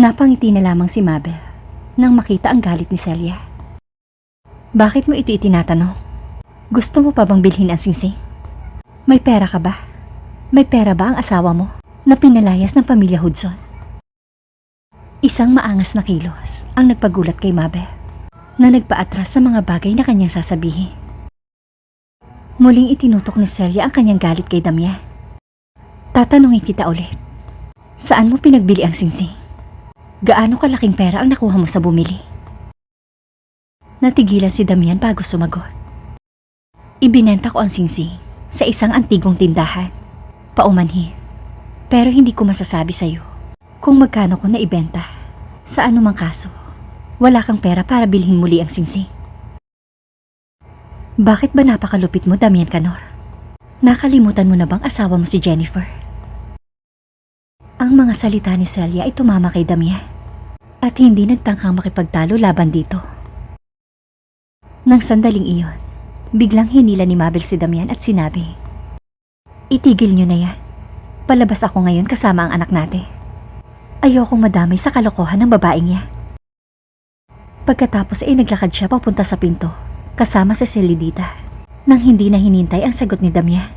Napangiti na lamang si Mabel nang makita ang galit ni Celia. Bakit mo ito itinatanong? Gusto mo pa bang bilhin ang singsing? May pera ka ba? May pera ba ang asawa mo na pinalayas ng pamilya Hudson? Isang maangas na kilos ang nagpagulat kay Mabel na nagpaatras sa mga bagay na kanyang sasabihin. Muling itinutok ni Celia ang kanyang galit kay Damian. Tatanungin kita ulit. Saan mo pinagbili ang singsing? Gaano kalaking pera ang nakuha mo sa bumili? Natigilan si Damian bago sumagot. Ibinenta ko ang singsing sa isang antigong tindahan. Paumanhin. Pero hindi ko masasabi sa'yo kung magkano ko naibenta. Sa anumang kaso, wala kang pera para bilhin muli ang singsing. Bakit ba napakalupit mo, Damian Canor? Nakalimutan mo na bang asawa mo si Jennifer? Ang mga salita ni Celia ay tumama kay Damian at hindi nagtangkang makipagtalo laban dito. Nang sandaling iyon, biglang hinila ni Mabel si Damian at sinabi, Itigil niyo na yan. Palabas ako ngayon kasama ang anak natin. Ayokong madamay sa kalokohan ng babaeng yan. Pagkatapos ay naglakad siya papunta sa pinto kasama si Celidita nang hindi na hinintay ang sagot ni Damian.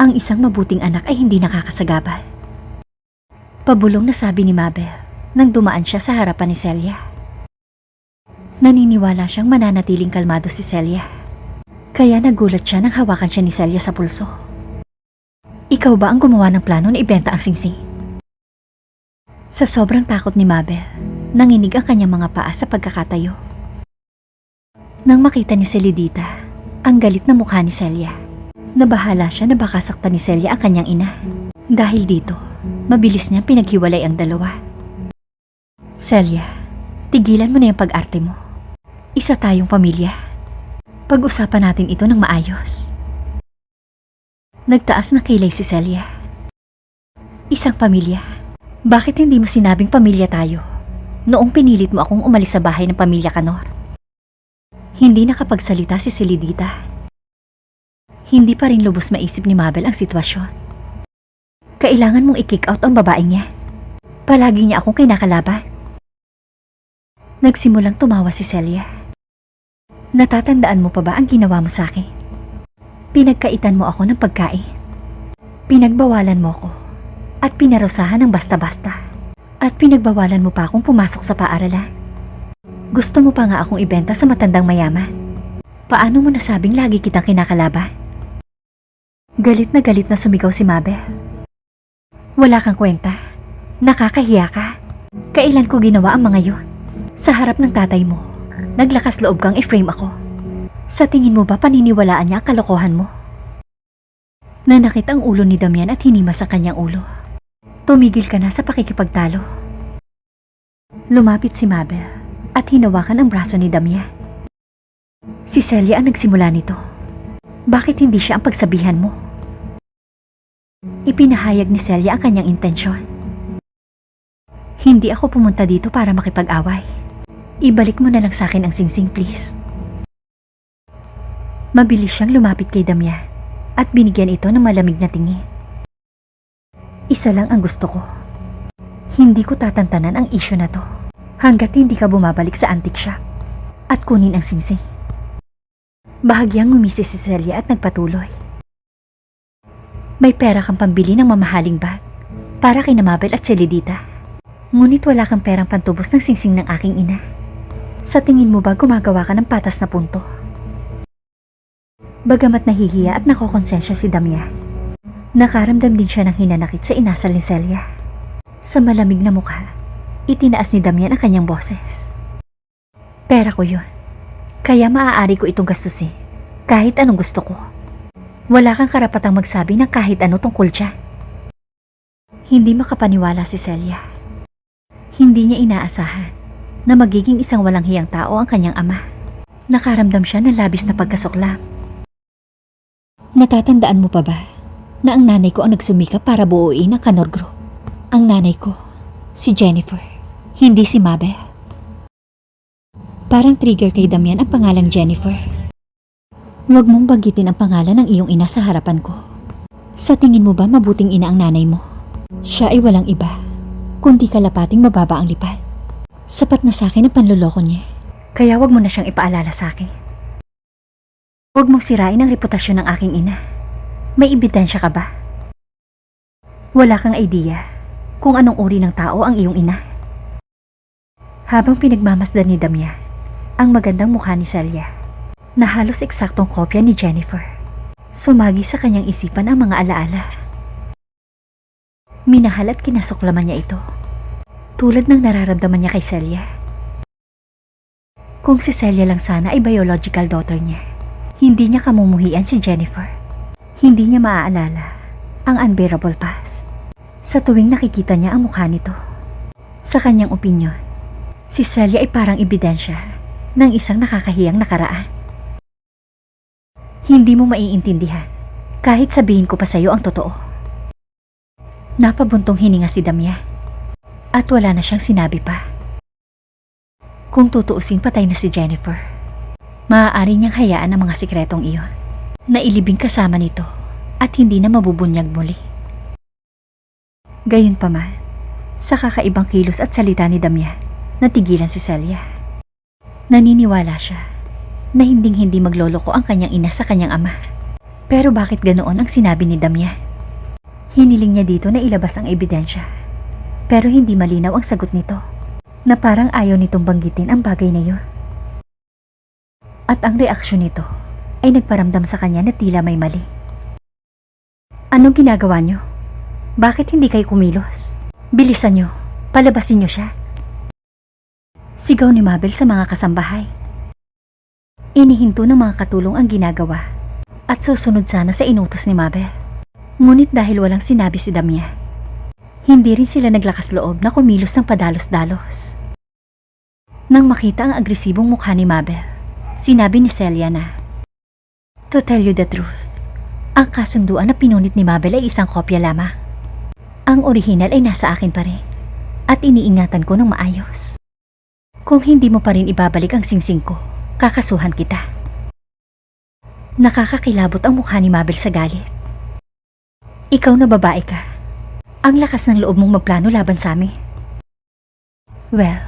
Ang isang mabuting anak ay hindi nakakasagabal. Pabulong na sabi ni Mabel nang dumaan siya sa harapan ni Celia. Naniniwala siyang mananatiling kalmado si Celia. Kaya nagulat siya nang hawakan siya ni Celia sa pulso. Ikaw ba ang gumawa ng plano na ibenta ang singsing? Sa sobrang takot ni Mabel, nanginig ang kanyang mga paa sa pagkakatayo. Nang makita ni Celidita, ang galit na mukha ni Celia, nabahala siya na baka saktan ni Celia ang kanyang ina. Dahil dito, mabilis niyang pinaghiwalay ang dalawa. Celia, tigilan mo na yung pag-arte mo. Isa tayong pamilya. Pag-usapan natin ito ng maayos. Nagtaas na kilay si Celia. Isang pamilya. Bakit hindi mo sinabing pamilya tayo? Noong pinilit mo akong umalis sa bahay ng pamilya Kanor. Hindi nakapagsalita si Celidita. Hindi pa rin lubos maisip ni Mabel ang sitwasyon. Kailangan mong i-kick out ang babaeng niya. Palagi niya akong kinakalaban. Nagsimulang tumawa si Celia. Natatandaan mo pa ba ang ginawa mo sa akin? Pinagkaitan mo ako ng pagkain. Pinagbawalan mo ko. At pinarusahan ng basta-basta. At pinagbawalan mo pa akong pumasok sa paaralan. Gusto mo pa nga akong ibenta sa matandang mayaman. Paano mo nasabing lagi kitang kinakalaban? Galit na galit na sumigaw si Mabel. Wala kang kwenta. Nakakahiya ka. Kailan ko ginawa ang mga yon? Sa harap ng tatay mo, naglakas loob kang i-frame ako. Sa tingin mo ba paniniwalaan niya kalokohan mo? Nanakit ang ulo ni Damian at hinimas sa kanyang ulo. Tumigil ka na sa pakikipagtalo. Lumapit si Mabel at hinawakan ang braso ni Damian. Si Celia ang nagsimula nito. Bakit hindi siya ang pagsabihan mo? Ipinahayag ni Celia ang kanyang intensyon. Hindi ako pumunta dito para makipag-away. Ibalik mo na lang sa akin ang singsing please. Mabilis siyang lumapit kay Damian at binigyan ito ng malamig na tingin. Isa lang ang gusto ko. Hindi ko tatantanan ang isyo na to hanggat hindi ka bumabalik sa antique shop at kunin ang singsing. Bahagyang ngumisi si Celia at nagpatuloy. May pera kang pambili ng mamahaling bag para kay Namabel at Celidita. Ngunit wala kang perang pantubos ng singsing ng aking ina. Sa tingin mo ba gumagawa ka ng patas na punto? Bagamat nahihiya at nakokonsensya si Damia, nakaramdam din siya ng hinanakit sa inasal ni Celia. Sa malamig na mukha, itinaas ni Damian ang kanyang boses. Pera ko yun. Kaya maaari ko itong gastusin kahit anong gusto ko. Wala kang karapatang magsabi ng kahit ano tungkol dyan. Hindi makapaniwala si Celia. Hindi niya inaasahan na magiging isang walang hiyang tao ang kanyang ama. Nakaramdam siya ng labis na pagkasuklam. Natatandaan mo pa ba na ang nanay ko ang nagsumikap para buuin ang Canor Group? Ang nanay ko, si Jennifer, hindi si Mabel. Parang trigger kay Damian ang pangalang Jennifer. Huwag mong banggitin ang pangalan ng iyong ina sa harapan ko. Sa tingin mo ba mabuting ina ang nanay mo? Siya ay walang iba, kundi kalapating mababa ang lipad. Sapat na sa akin ang panluloko niya. Kaya wag mo na siyang ipaalala sa akin. Huwag mong sirain ang reputasyon ng aking ina. May ebidensya ka ba? Wala kang idea kung anong uri ng tao ang iyong ina. Habang pinagmamasdan ni Damya, ang magandang mukha ni Celia, na halos eksaktong kopya ni Jennifer, sumagi sa kanyang isipan ang mga alaala. Minahal at kinasuklaman niya ito, tulad ng nararamdaman niya kay Celia. Kung si Celia lang sana ay biological daughter niya, hindi niya kamumuhian si Jennifer. Hindi niya maaalala ang unbearable past. Sa tuwing nakikita niya ang mukha nito. Sa kanyang opinyon, si Celia ay parang ebidensya ng isang nakakahiyang nakaraan. Hindi mo maiintindihan kahit sabihin ko pa sa iyo ang totoo. Napabuntong hininga si Damya at wala na siyang sinabi pa. Kung tutuusin patay na si Jennifer, maaari niyang hayaan ang mga sikretong iyon na ilibing kasama nito at hindi na mabubunyag muli. Gayunpaman, sa kakaibang kilos at salita ni Damya, natigilan si Celia. Naniniwala siya na hinding-hindi magloloko ang kanyang ina sa kanyang ama. Pero bakit ganoon ang sinabi ni Damya? Hiniling niya dito na ilabas ang ebidensya. Pero hindi malinaw ang sagot nito, na parang ayaw nitong banggitin ang bagay na yun. At ang reaksyon nito ay nagparamdam sa kanya na tila may mali. Anong ginagawa niyo? Bakit hindi kayo kumilos? Bilisan niyo, palabasin niyo siya. Sigaw ni Mabel sa mga kasambahay. Inihinto ng mga katulong ang ginagawa at susunod sana sa inutos ni Mabel. Ngunit dahil walang sinabi si Damya, hindi rin sila naglakas loob na kumilos ng padalos-dalos. Nang makita ang agresibong mukha ni Mabel, sinabi ni Celia na, To tell you the truth, ang kasunduan na pinunit ni Mabel ay isang kopya lamang. Ang orihinal ay nasa akin pa rin at iniingatan ko ng maayos. Kung hindi mo pa rin ibabalik ang singsing ko, kakasuhan kita. Nakakakilabot ang mukha ni Mabel sa galit. Ikaw na babae ka. Ang lakas ng loob mong magplano laban sa amin. Well,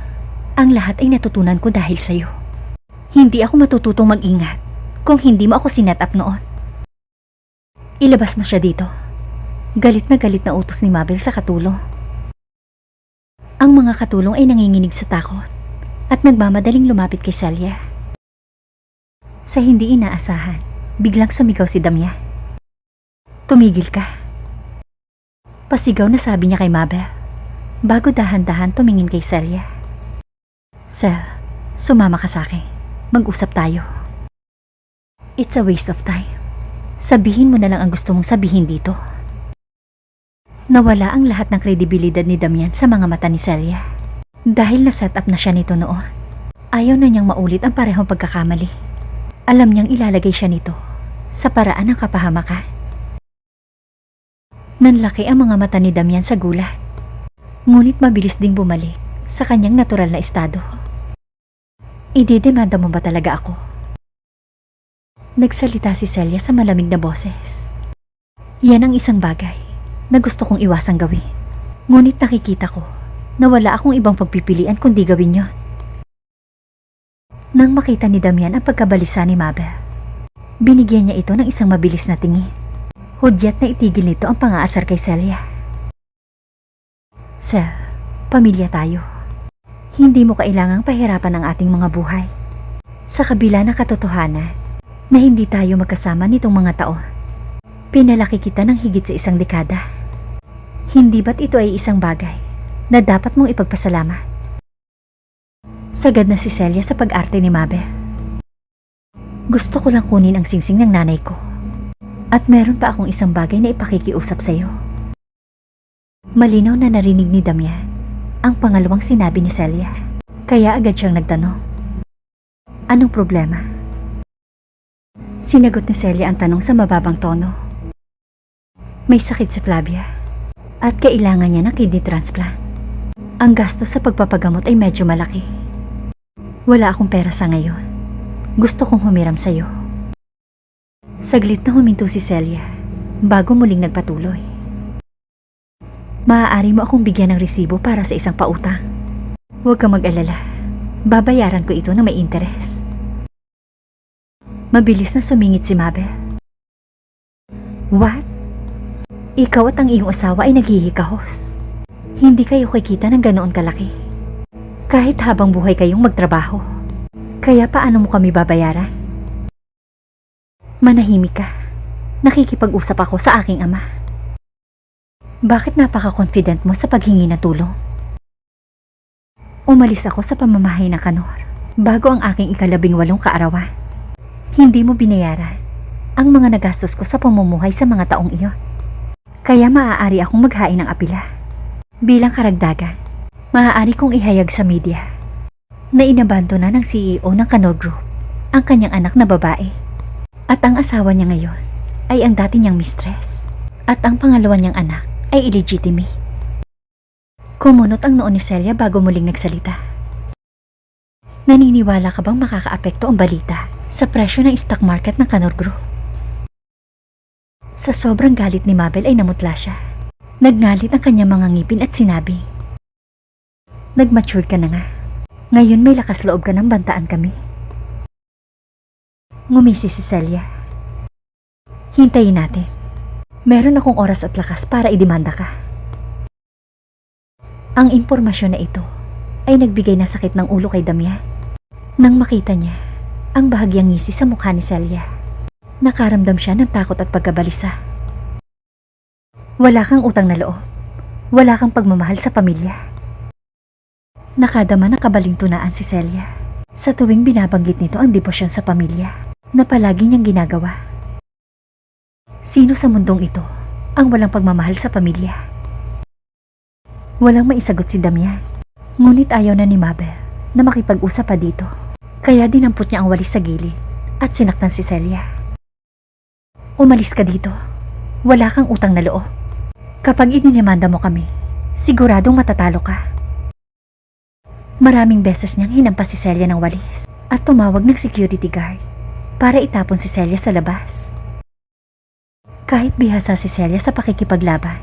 ang lahat ay natutunan ko dahil sa'yo. Hindi ako matututong mag-ingat kung hindi mo ako sinet up noon. Ilabas mo siya dito. Galit na galit na utos ni Mabel sa katulong. Ang mga katulong ay nanginginig sa takot at nagmamadaling lumapit kay Celia. Sa hindi inaasahan, biglang sumigaw si Damya. Tumigil ka. Pasigaw na sabi niya kay Mabel, bago dahan-dahan tumingin kay Celia. Cel, sumama ka sa akin. Mag-usap tayo. It's a waste of time. Sabihin mo na lang ang gusto mong sabihin dito. Nawala ang lahat ng kredibilidad ni Damian sa mga mata ni Celia. Dahil na-set up na siya nito noon. Ayaw na niyang maulit ang parehong pagkakamali. Alam niyang ilalagay siya nito sa paraan ng kapahamakan. Nanlaki ang mga mata ni Damian sa gulat. Ngunit mabilis ding bumalik sa kanyang natural na estado. Ididemanda mo ba talaga ako? Nagsalita si Celia sa malamig na boses. Yan ang isang bagay na gusto kong iwasang gawin. Ngunit nakikita ko na wala akong ibang pagpipilian kundi gawin yon. Nang makita ni Damian ang pagkabalisa ni Mabel, binigyan niya ito ng isang mabilis na tingin. Hudyat na itigil nito ang pangaasar kay Celia. Sel, pamilya tayo. Hindi mo kailangang pahirapan ang ating mga buhay. Sa kabila ng katotohanan na hindi tayo magkasama nitong mga taon, pinalaki kita ng higit sa isang dekada. Hindi ba't ito ay isang bagay na dapat mong ipagpasalamat? Sagad na si Celia sa pag-arte ni Mabel. Gusto ko lang kunin ang singsing ng nanay ko. At meron pa akong isang bagay na ipakikiusap sa iyo. Malinaw na narinig ni Damian ang pangalawang sinabi ni Celia. Kaya agad siyang nagtanong. Anong problema? Sinagot ni Celia ang tanong sa mababang tono. May sakit si Flavia at kailangan niya ng kidney transplant. Ang gastos sa pagpapagamot ay medyo malaki. Wala akong pera sa ngayon. Gusto kong humiram sa iyo. Saglit na huminto si Celia bago muling nagpatuloy. Maaari mo akong bigyan ng resibo para sa isang pautang. Huwag kang mag-alala. Babayaran ko ito na may interes. Mabilis na sumingit si Mabel. What? Ikaw at ang iyong asawa ay naghihikahos. Hindi kayo kikita ng ganoon kalaki. Kahit habang buhay kayong magtrabaho. Kaya paano mo kami babayaran? Manahimik ka. Nakikipag-usap ako sa aking ama. Bakit napaka-confident mo sa paghingi ng tulong? Umalis ako sa pamamahay ng kanor bago ang aking ikalabing walong kaarawan. Hindi mo binayaran ang mga nagastos ko sa pamumuhay sa mga taong iyon. Kaya maaari akong maghain ng apila. Bilang karagdagan, maaari kong ihayag sa media na inabando na ng CEO ng Kanor Group ang kanyang anak na babae. At ang asawa niya ngayon ay ang dati niyang mistress. At ang pangalawa niyang anak ay illegitimate. Kumunot ang noon ni Celia bago muling nagsalita. Naniniwala ka bang makakaapekto ang balita sa presyo ng stock market ng Kanor Group? Sa sobrang galit ni Mabel ay namutla siya. Nagngalit ang kanyang mga ngipin at sinabi, Nag-mature ka na nga. Ngayon may lakas loob ka ng bantaan kami. Ngumisi si Celia. Hintayin natin. Meron akong oras at lakas para idemanda ka. Ang impormasyon na ito ay nagbigay na sakit ng ulo kay Damya. Nang makita niya ang bahagyang ngisi sa mukha ni Celia, nakaramdam siya ng takot at pagkabalisa. Wala kang utang na loob. Wala kang pagmamahal sa pamilya. Nakadama ng kabalintunaan si Celia sa tuwing binabanggit nito ang debosyon sa pamilya na palagi niyang ginagawa. Sino sa mundong ito ang walang pagmamahal sa pamilya? Walang maisagot si Damian. Ngunit ayaw na ni Mabel na makipag-usap pa dito. Kaya dinampot niya ang walis sa gilid at sinaktan si Celia. Umalis ka dito. Wala kang utang na loob. Kapag ininyamanda mo kami, siguradong matatalo ka. Maraming beses niyang hinampas si Celia ng walis at tumawag ng security guard para itapon si Celia sa labas. Kahit bihasa si Celia sa pakikipaglaban,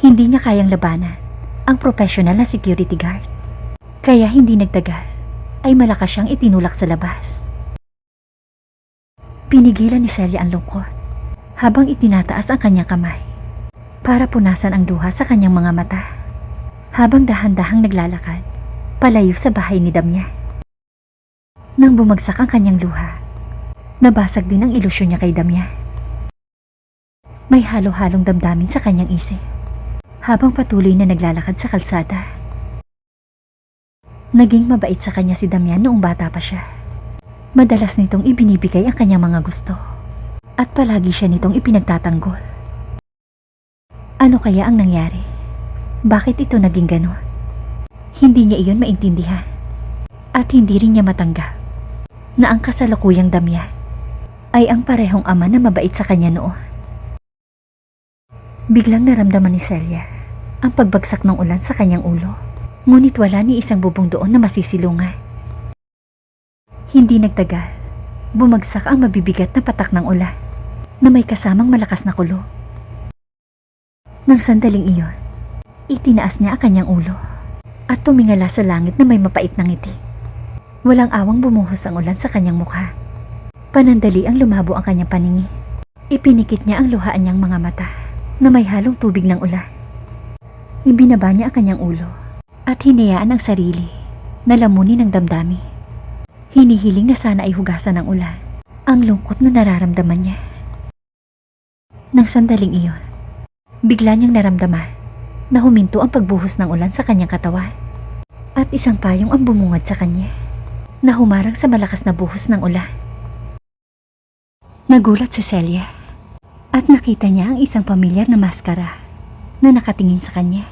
hindi niya kayang labanan ang professional na security guard. Kaya hindi nagtagal ay malakas siyang itinulak sa labas. Pinigilan ni Celia ang lungkot habang itinataas ang kanyang kamay para punasan ang duha sa kanyang mga mata habang dahan-dahang naglalakad palayo sa bahay ni Damya. Nang bumagsak ang kanyang luha, nabasag din ang ilusyon niya kay Damya. May halo-halong damdamin sa kanyang isip habang patuloy na naglalakad sa kalsada. Naging mabait sa kanya si Damian noong bata pa siya. Madalas nitong ibinibigay ang kanyang mga gusto at palagi siya nitong ipinagtatanggol. Ano kaya ang nangyari? Bakit ito naging ganon? Hindi niya iyon maintindihan at hindi rin niya matanggap na ang kasalukuyang Damian ay ang parehong ama na mabait sa kanya noon. Biglang naramdaman ni Celia ang pagbagsak ng ulan sa kanyang ulo. Ngunit wala ni isang bubong doon na masisilungan. Hindi nagtagal. Bumagsak ang mabibigat na patak ng ulan na may kasamang malakas na kulo. Nang sandaling iyon, itinaas niya ang kanyang ulo at tumingala sa langit na may mapait na ngiti. Walang awang bumuhos ang ulan sa kanyang mukha. Panandali ang lumabo ang kanyang paningi. Ipinikit niya ang luhaan niyang mga mata na may halong tubig ng ulan. Ibinaba niya ang kanyang ulo at hinayaan ang sarili na lamunin ng damdami. Hinihiling na sana ay hugasan ng ulan ang lungkot na nararamdaman niya. Nang sandaling iyon, bigla niyang naramdaman na huminto ang pagbuhos ng ulan sa kanyang katawan at isang payong ang bumungad sa kanya na humarang sa malakas na buhos ng ulan. Nagulat si Celia at nakita niya ang isang pamilyar na maskara na nakatingin sa kanya.